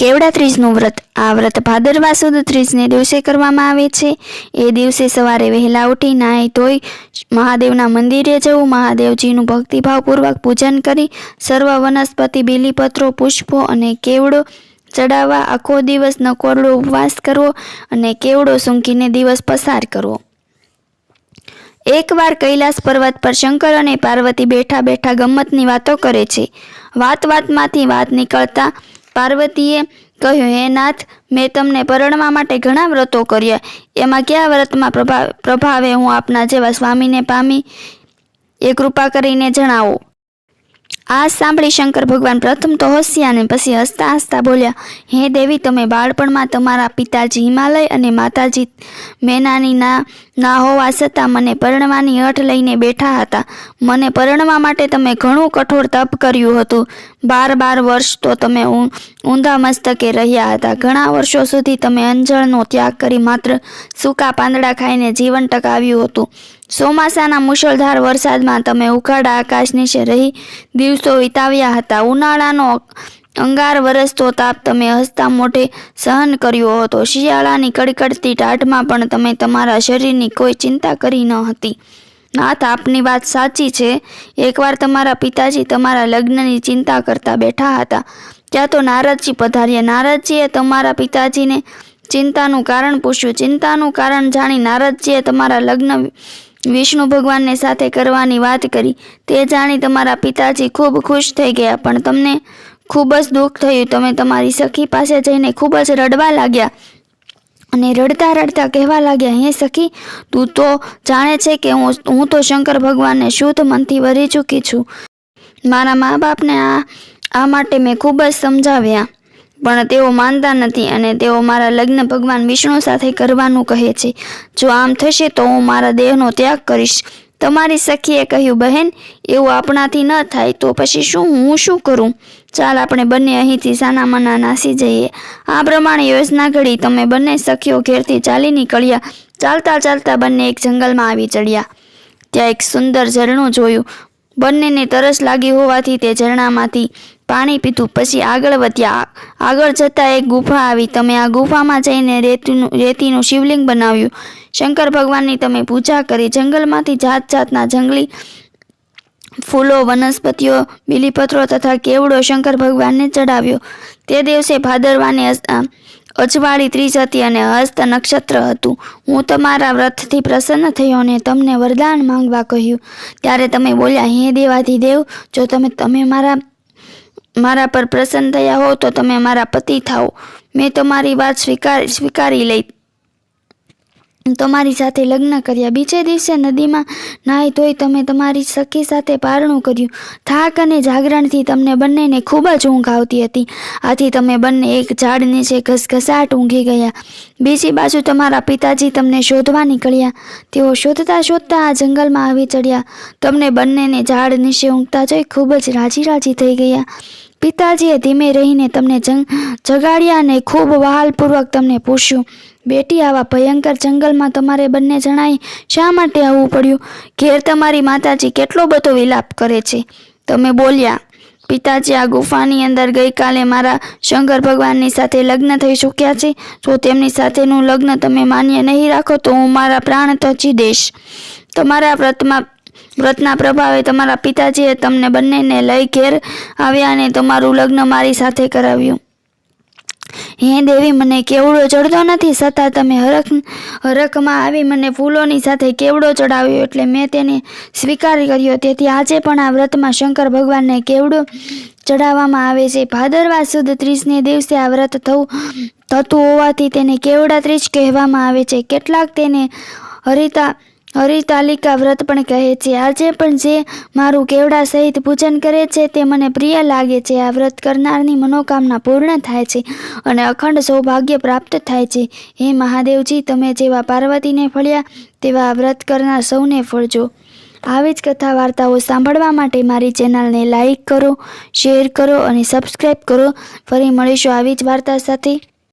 કેવડા ત્રીજનું વ્રત? આ વ્રત ભાદરવા સુદ ત્રીજને દિવસે કરવામાં આવે છે. એ દિવસે સવારે વહેલા ઉઠી નાહી ધોઈ મહાદેવના મંદિરે જવું. મહાદેવજીનું ભક્તિભાવપૂર્વક પૂજન કરી સર્વ વનસ્પતિ બીલીપત્રો, પુષ્પો અને કેવડો ચડાવવા આખો દિવસ નકોરડો ઉપવાસ કરવો અને કેવડો સૂંકીને દિવસ પસાર કરવો. એકવાર કૈલાસ પર્વત પર શંકર અને પાર્વતી બેઠા બેઠા ગમ્મતની વાતો કરે છે. વાત વાતમાંથી વાત નીકળતા પાર્વતીએ કહ્યું, હે નાથ, મેં તમને પરણવા માટે ઘણા વ્રતો કર્યા. એમાં કયા વ્રતમાં પ્રભા, પ્રભાવે હું આપના જેવા સ્વામીને પામી? એ કૃપા કરીને જણાવો. આ સાંભળી શંકર ભગવાન પ્રથમ તો હસ્યા અને પછી હસતા હસતા બોલ્યા, હે દેવી, તમે બાળપણમાં તમારા પિતાજી હિમાલય અને માતાજી મેનાની ના ના હોવા છતાં મને પરણવાની અઠ લઈને બેઠા હતા. મને પરણવા માટે તમે ઘણું કઠોર તપ કર્યું હતું. બાર બાર વર્ષ તો તમે ઊંધા મસ્તકે રહ્યા હતા. ઘણા વર્ષો સુધી તમે અંજળનો ત્યાગ કરી માત્ર સૂકા પાંદડા ખાઈને જીવન ટકાવ્યું હતું. ચોમાસાના મુશળધાર વરસાદમાં તમે ઉઘાડા આકાશ નીચે રહી દિવસો વિતાવ્યા હતા. ઉનાળાનો અંગાર વરસતો તાપ તમે હસતા મોઢે સહન કર્યો હતો. શિયાળાની કડકડતી ટાઢમાં પણ તમે તમારા શરીરની કોઈ ચિંતા કરી ન હતી. નાથ, આપની વાત સાચી છે. એકવાર તમારા પિતાજી તમારા લગ્નની ચિંતા કરતા બેઠા હતા. ત્યાં તો નારદજી પધાર્યા. નારદજીએ તમારા પિતાજીને ચિંતાનું કારણ પૂછ્યું. ચિંતાનું કારણ જાણી નારદજીએ તમારા લગ્ન વિષ્ણુ ભગવાનને સાથે કરવાની વાત કરી. તે જાણી તમારા પિતાજી ખૂબ ખુશ થઈ ગયા, પણ તમને ખૂબ જ દુઃખ થયું. તમે તમારી સખી પાસે જઈને ખૂબ જ રડવા લાગ્યા અને રડતા રડતા કહેવા લાગ્યા, હે સખી, તું તો જાણે છે કે હું હું તો શંકર ભગવાનને શુદ્ધ મનથી વરી ચૂકી છું. મારા મા બાપને આ આ માટે મેં ખૂબ જ સમજાવ્યા. પણ તેઓ માનતા નથી અને તેઓ મારા લગ્ન ભગવાન વિષ્ણુ સાથે કરવાનું કહે છે. જો આમ થશે તો હું મારા દેહનો ત્યાગ કરીશ. તમારી સખીએ કહ્યું, બહેન, એવું આપણાથી ન થાય તો પછી શું? હું શું કરું? ચાલ, આપણે બંને અહીંથી સાનામાના નાસી જઈએ. આ પ્રમાણે યોજના ઘડી તમે બંને સખીઓ ઘેરથી ચાલી નીકળ્યા. ચાલતા ચાલતા બંને એક જંગલમાં આવી ચડ્યા. ત્યાં એક સુંદર ઝરણું જોયું. બંનેને તરસ લાગી હોવાથી તે ઝરણામાંથી પાણી પીધું. પછી આગળ વધ્યા. આગળ જતાં એક ગુફા આવી. તમે આ ગુફામાં જઈને રેતીનું રેતીનું શિવલિંગ બનાવ્યું. શંકર ભગવાનની તમે પૂજા કરી. જંગલમાંથી જાત જાતના જંગલી ફૂલો, વનસ્પતિઓ, બીલીપત્રો તથા કેવડો શંકર ભગવાનને ચડાવ્યો. તે દિવસે ભાદરવાની અજવાળી ત્રીજ હતી અને હસ્ત નક્ષત્ર હતું. હું તમારા વ્રતથી પ્રસન્ન થયો અને તમને વરદાન માંગવા કહ્યું. ત્યારે તમે બોલ્યા, હે દેવાથી દેવ જો તમે તમે મારા મારા પર પ્રસન્ન થયા હો, તો તમે મારા પતિ થાઓ. મેં તમારી વાત સ્વીકાર, સ્વીકારી લઈ તમારી સાથે લગ્ન કર્યા. બીજે દિવસે નદીમાં નાહી ધોઈ તમે તમારી સખી સાથે પારણું કર્યું. થાક અને જાગરણથી તમને બંનેને ખૂબ જ ઊંઘ આવતી હતી. આથી તમે બંને એક ઝાડ નીચે ઘસઘસાટ ઊંઘી ગયા. બીજી બાજુ તમારા પિતાજી તમને શોધવા નીકળ્યા. તેઓ શોધતા શોધતા આ જંગલમાં આવી ચડ્યા. તમને બંનેને ઝાડ નીચે ઊંઘતા જોઈ ખૂબ જ રાજી રાજી થઈ ગયા. પિતાજીએ ધીમે રહીને તમને જગાડ્યા અને ખૂબ વહાલપૂર્વક તમને પૂછ્યું બેટી, આવા ભયંકર જંગલમાં તમારે બંને જણાય શા માટે આવવું પડ્યું? ઘેર તમારી માતાજી કેટલો બધો વિલાપ કરે છે? તમે બોલ્યા, પિતાજી, આ ગુફાની અંદર ગઈકાલે મારા શંકર ભગવાનની સાથે લગ્ન થઈ ચૂક્યા છે. જો તેમની સાથેનું લગ્ન તમે માન્ય નહીં રાખો, તો હું મારા પ્રાણ તચી દઈશ. તમારા વ્રતમાં, વ્રતના પ્રભાવે તમારા પિતાજીએ તમને બંનેને લઈ ઘેર આવ્યા અને તમારું લગ્ન મારી સાથે કરાવ્યું. હે દેવી, મને કેવડો ચડતો નથી. છતાં તમે હરખ, હરખમાં આવી મને ફૂલોની સાથે કેવડો ચડાવ્યો એટલે મેં તેને સ્વીકાર કર્યો. તેથી આજે પણ આ વ્રતમાં શંકર ભગવાનને કેવડો ચડાવવામાં આવે છે. ભાદરવા સુદ ત્રીસને દિવસે આ વ્રત થવું, થતું હોવાથી તેને કેવડા ત્રીજ કહેવામાં આવે છે. કેટલાક તેને હરિતા હરિતાલિકા વ્રત પણ કહે છે. આજે પણ જે મારું કેવડા સહિત પૂજન કરે છે તે મને પ્રિય લાગે છે. આ વ્રત કરનારની મનોકામના પૂર્ણ થાય છે અને અખંડ સૌભાગ્ય પ્રાપ્ત થાય છે. હે મહાદેવજી, તમે જેવા પાર્વતીને ફળ્યા તેવા વ્રત કરનાર સૌને ફળજો. આવી જ કથા વાર્તાઓ સાંભળવા માટે મારી ચેનલને લાઇક કરો, શેર કરો અને સબસ્ક્રાઈબ કરો. ફરી મળીશું આવી જ વાર્તા સાથે.